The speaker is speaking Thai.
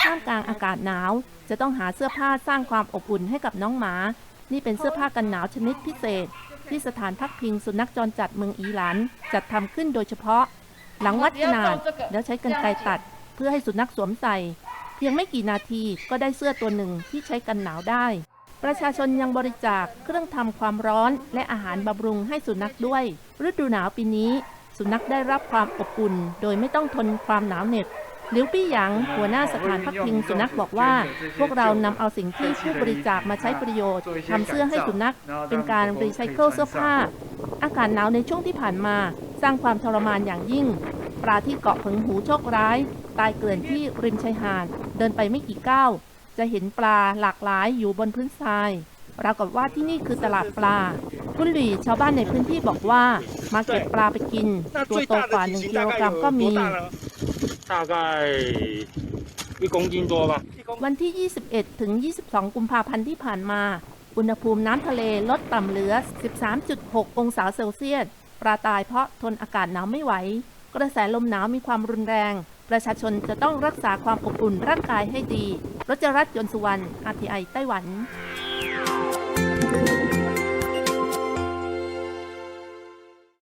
ท่ามกลางอากาศหนาว จะต้องหาเสื้อผ้าสร้างความอบอุ่นให้กับน้องหมา นี่เป็นเสื้อผ้ากันหนาวชนิดพิเศษ ที่สถานพักพิงสุนัขจรจัดเมืองอีหลันจัดทำขึ้นโดยเฉพาะ หลังวัดขนาดแล้วใช้กรรไกรตัด เพื่อให้สุนัขสวมใส่ เพียงไม่กี่นาทีก็ได้เสื้อตัวหนึ่งที่ใช้กันหนาวได้ ประชาชนยังบริจาคเครื่องทำความร้อนและอาหารบำรุงให้สุนัขด้วย ฤดูหนาวปีนี้ สุนัขได้รับความอบอุ่น โดยไม่ต้องทนความหนาวเหน็บ ลิวปี้หยางหัวหน้าสถานพักพิงสุนัขบอกว่า พวกเรานำเอาสิ่งที่ผู้บริจาคมาใช้ประโยชน์ทำเสื้อให้สุนัข เป็นการรีไซเคิลเสื้อผ้า อากาศหนาวในช่วงที่ผ่านมา สร้างความทรมานอย่างยิ่ง ปลาที่เกาะผึงหูโชคร้าย ตายเกลื่อนที่ริมชายหาด เดินไปไม่กี่ก้าวจะเห็นปลาหลากหลายอยู่บนพื้นทรายปรากฏว่าที่นี่คือตลาดปลา คุณหลีชาวบ้านในพื้นที่บอกว่า มาเก็บปลาไปกิน ตัวโตกว่า1กิโลกรัมก็มี 大概一公斤多吧。 วันที่ 21 ถึง 22 กุมภาพันธ์ที่ผ่านมา อุณหภูมิน้ำทะเลลดต่ำเหลือ 13.6 องศาเซลเซียส ปลาตายเพราะทนอากาศหนาวไม่ไหว กระแสลมหนาวมีความรุนแรง ประชาชนจะต้องรักษาความอบอุ่นร่างกายให้ดี รจรัตน์ยนต์สุวรรณ RTI ไต้หวัน